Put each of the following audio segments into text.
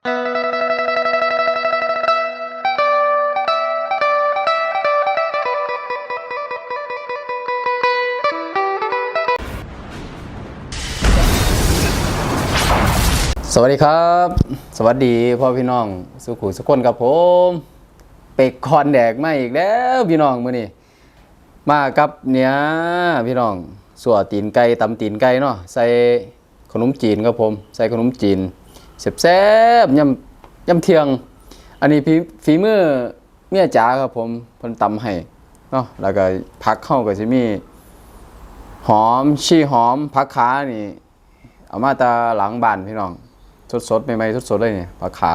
สวัสดีครับ สวัสดีพ่อพี่น้องสุขุสุขคนกับผม เป็กคอนแดกมาอีกแล้วพี่น้องมื้อนี้มากับเนี้ยพี่น้องสัวตีนไก่ตำตีนไก่เนาะใส่ขนมจีนครับผม ใส่ขนมจีน แซ่บๆยำยำเทียง อันนี้ฝีฝีมือเมียจ๋าครับผมเพิ่นตำให้เนาะแล้วก็ผักเข้าก็สิมี หอมชีหอมผักขานี่ เอามาแตาหลังบ้านพี่น้องสดสดๆใหม่ๆสดๆเลยเนี่ยปลาขา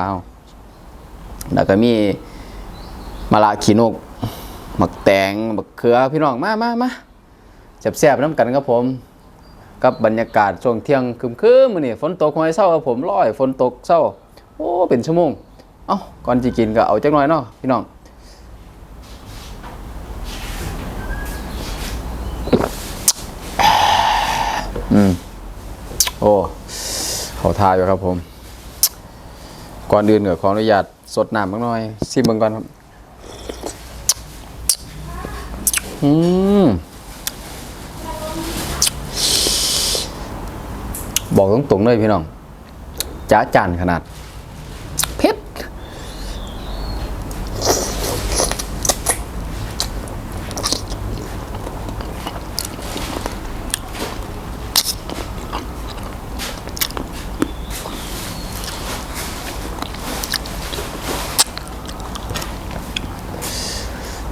แล้วก็มีมะละขีนกหมักแตงหมักเขือพี่น้องมามามาแซ่บๆน้ำกันครับผม กับบรรยากาศช่วงเที่ยงคืมๆมื้อนี้ฝนตกหอยเศร้าครับผมร้อยฝนตกเศร้า โอ้เป็นชั่วโมง เอ้าก่อนจะกินก็เอาจักหน่อยเนาะพี่น้องอืมโอ้เขาทาอยู่ครับผม ก่อนอื่นก็ขออนุญาตสดน้ำบ้างหน่อยซิมเบิ่งก่อนครับ อืม บอกตรงๆเลยพี่น้องจ้าจานขนาดเผ็ด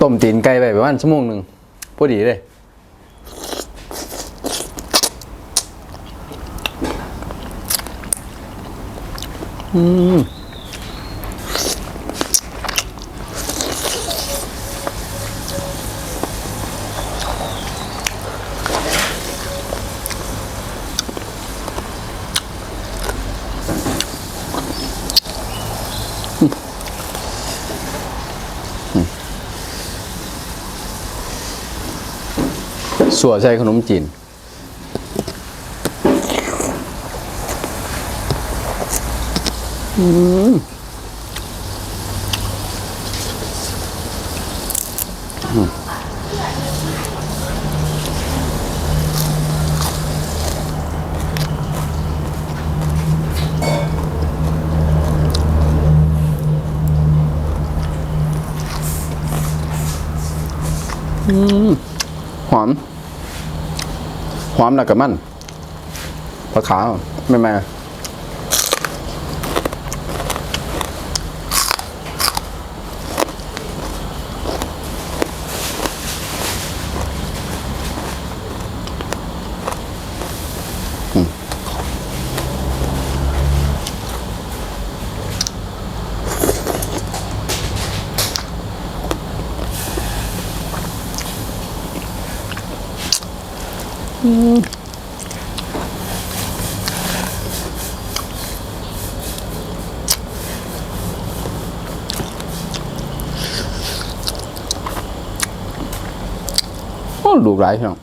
ต้มตีนไก่ไปประมาณชั่วโมงหนึ่งพอดีเลย อืมสัวใส่ขนมจีน หอม หอมแล้วกับมันปลาขาวไม่แม่ โอ้ลูกหลายพี่น้องเหนี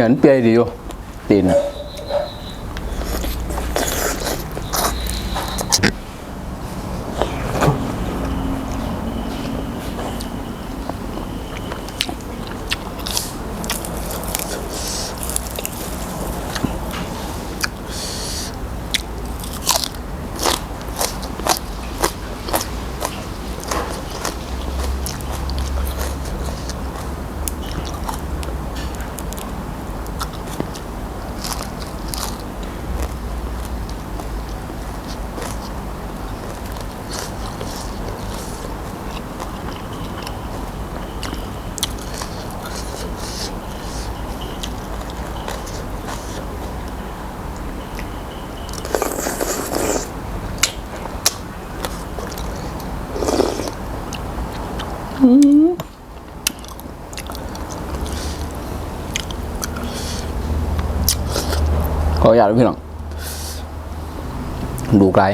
ยนเปี ขออนุญาตพี่น้องดูไกล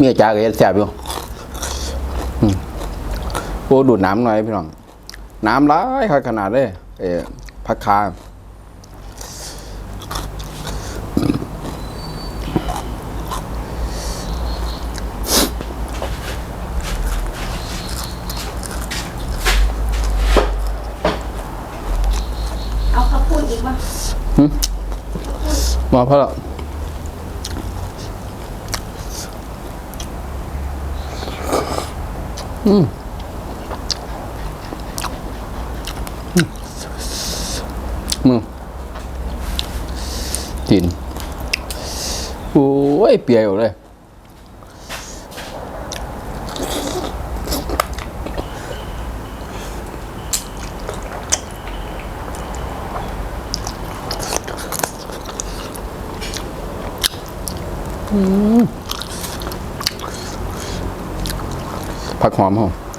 เมียจ้าก็เฮ็ดแซ่บอยู่อืมโอ้ดูดน้ำหน่อยพี่น้อง น้ำร้ายครับขนาดเลยเออพักคาเอาข้าวปุ้นอีกป่ะมาเพราะละ อืมอืมมึงกินโอ้ยเปียอยู่เลย ผักหอมหอมเบอ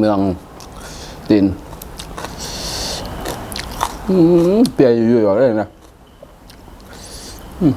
เมืองจีนเปลี่ยนอยู่ๆเลยนะอืม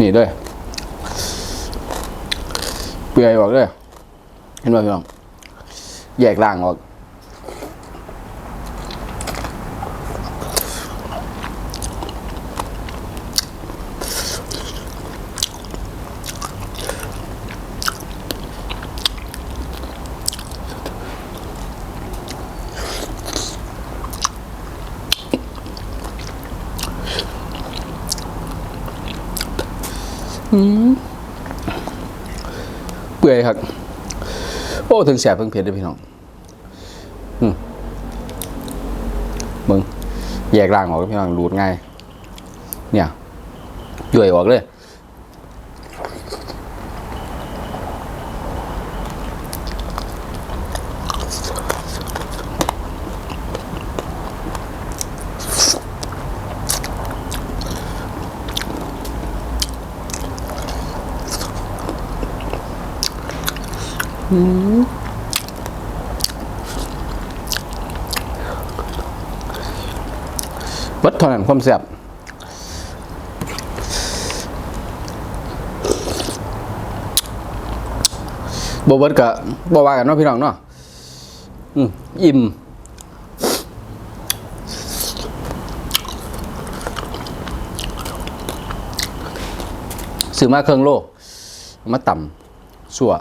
นี่ด้วย เปียออกด้วย เห็นไหมพี่น้อง แยกล่างออก เปื่อยครับ โอ้ถึงแสบเพิ่งเผ็ดเลยพี่น้องมึงแยกร่างออกพี่น้องรูดง่าย เนี่ยย่อยออกเลย วัดเท่านั้นความแซ่บบ่เบิดกะบ่ว่ากันเนาะพี่น้องเนาะอืมอิ่มซื้อมาเครื่องโลเอามาต่ำสัว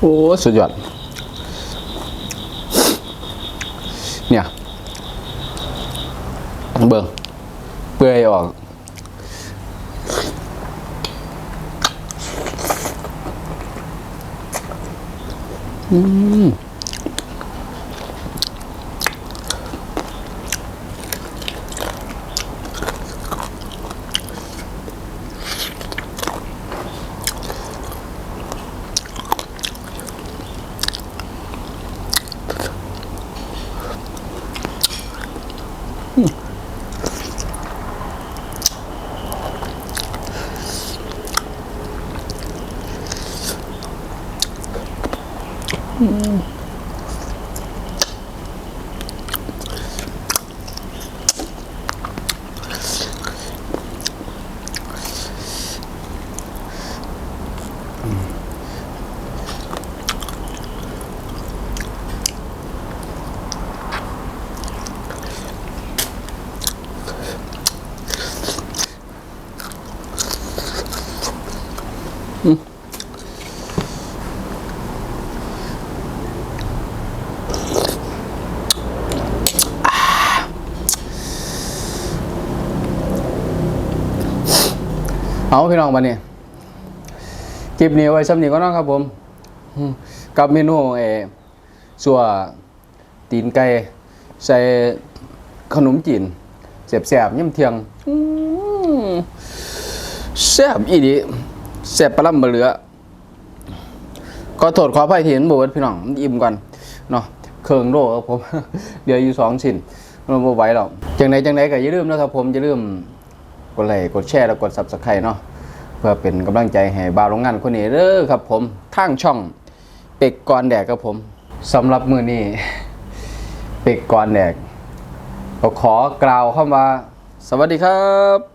โอ้ สุดยอด เนี่ยเบิ่งเปื่อยออก 嗯。 เอาพี่น้องมาเนี่ยคลิปนี้ไว้สำนีก็น้องครับผมกับเมนูเอสัวตีนไก่ใส่ขนมจีนแสบๆย่ำเทียงแซ่บอีดีแซ่บปลาล่ำบะเหลือก็โทษขออภัยที่เห็นบวชพี่น้องอิ่มก่อนเนาะเคืองโลครับผมเดี๋ยวอยู่สองชิ้นมันบ่ไหวหรอกจังไหนจังไหนก็อย่าลืมนะครับผมอย่าลืม กดไลค์กดแชร์แล้วกด Subscribe เนาะเพื่อเป็นกำลังใจให้บ่าวโรงงานคนนี้เด้อครับผมทางช่องเป็กกอนแดกครับผมสำหรับมือนี้เป็กกอนแดกก็ขอกล่าวคำว่า สวัสดีครับ